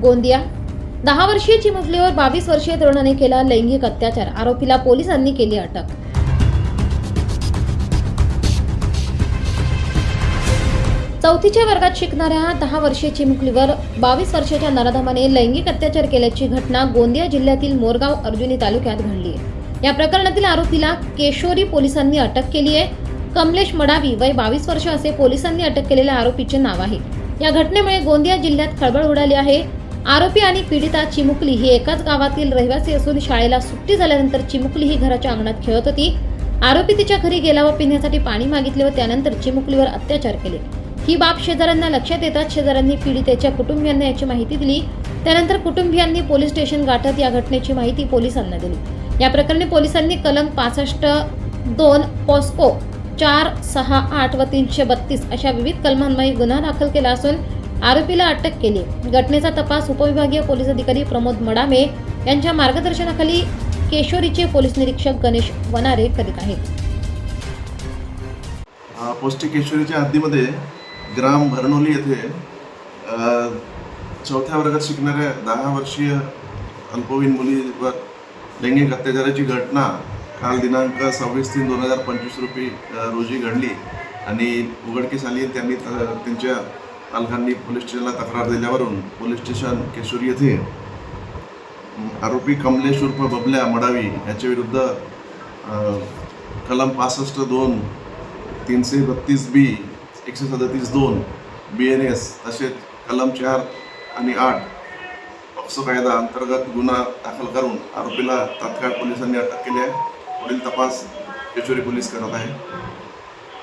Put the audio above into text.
गोंदिया. दहा वर्षीय चिमुकलीवर बावीस वर्षीय तरुणाने केला लैंगिक अत्याचार. आरोपीला पोलिसांनी केली अटक. चौथीच्या वर्गात शिकणाऱ्या दहा वर्षीय चिमुकलीवर बावीस वर्षाच्या नराधमाने लैंगिक अत्याचार केल्याची घटना गोंदिया जिल्ह्यातील मोरगाव अर्जुनी तालुक्यात घडली आहे. या प्रकरणातील आरोपीला केशोरी पोलिसांनी अटक केली आहे. कमलेश मडावी वय बावीस वर्ष असे पोलिसांनी अटक केलेल्या आरोपीचे नाव आहे. या घटनेमुळे गोंदिया जिल्ह्यात खळबळ उडाली आहे. आरोपी आणि पीडिता चिमुकली ही एकाच गावातील रहिवासी असून शाळेला सुट्टी झाल्यानंतर चिमुकली ही घराच्या अंगणात खेळत होती. आरोपी तिच्या घरी गेला व पिण्यासाठी पाणी मागितले व त्यानंतर चिमुकलीवर अत्याचार केले. ही बाब शेजाऱ्यांना लक्षात येताच शेजाऱ्यांनी पीडितेच्या कुटुंबियांना याची माहिती दिली. त्यानंतर कुटुंबियांनी पोलीस स्टेशन गाठत या घटनेची माहिती पोलिसांना दिली. या प्रकरणी पोलिसांनी कलम पासष्ट दोन पॉस्को चार सहा आठ व तीनशे बत्तीस अशा विविध कलमांमध्ये गुन्हा दाखल केला असून आरोपीला अटक केली. घटनेचा तपास उपविभागीय पोलीस अधिकारी प्रमोद मडामे यांच्या मार्गदर्शनाखाली केशोरीचे पोलीस निरीक्षक गणेश वनारे करीत आहेत. अ, पौष्टिक हद्दीमध्ये ग्राम भरनोली येथे चौथ्या वर्गात शिकणाऱ्या दहा वर्षीय अल्पवयीन मुलीवर लैंगिक अत्याचाराची घटना काल दिनांक सव्वीस तीन दोन हजार पंचवीस रुपी रोजी घडली आणि उघडकीस आली. त्यांनी त्यांच्या पालकांनी पोलीस स्टेशनला तक्रार दिल्यावरून पोलीस स्टेशन केशोरी येथे आरोपी कमलेश उर्फ बबल्या मडावी याच्या विरुद्ध कलम पासष्ट दोन तीनशे बत्तीस बी एकशे सदतीस दोन बी एन एस तसेच कलम चार आणि आठ पॉक्सो कायदा अंतर्गत गुन्हा दाखल करून आरोपीला तात्काळ पोलिसांनी अटक केली आहे. पुढील तपास केशोरी पोलीस करत आहे.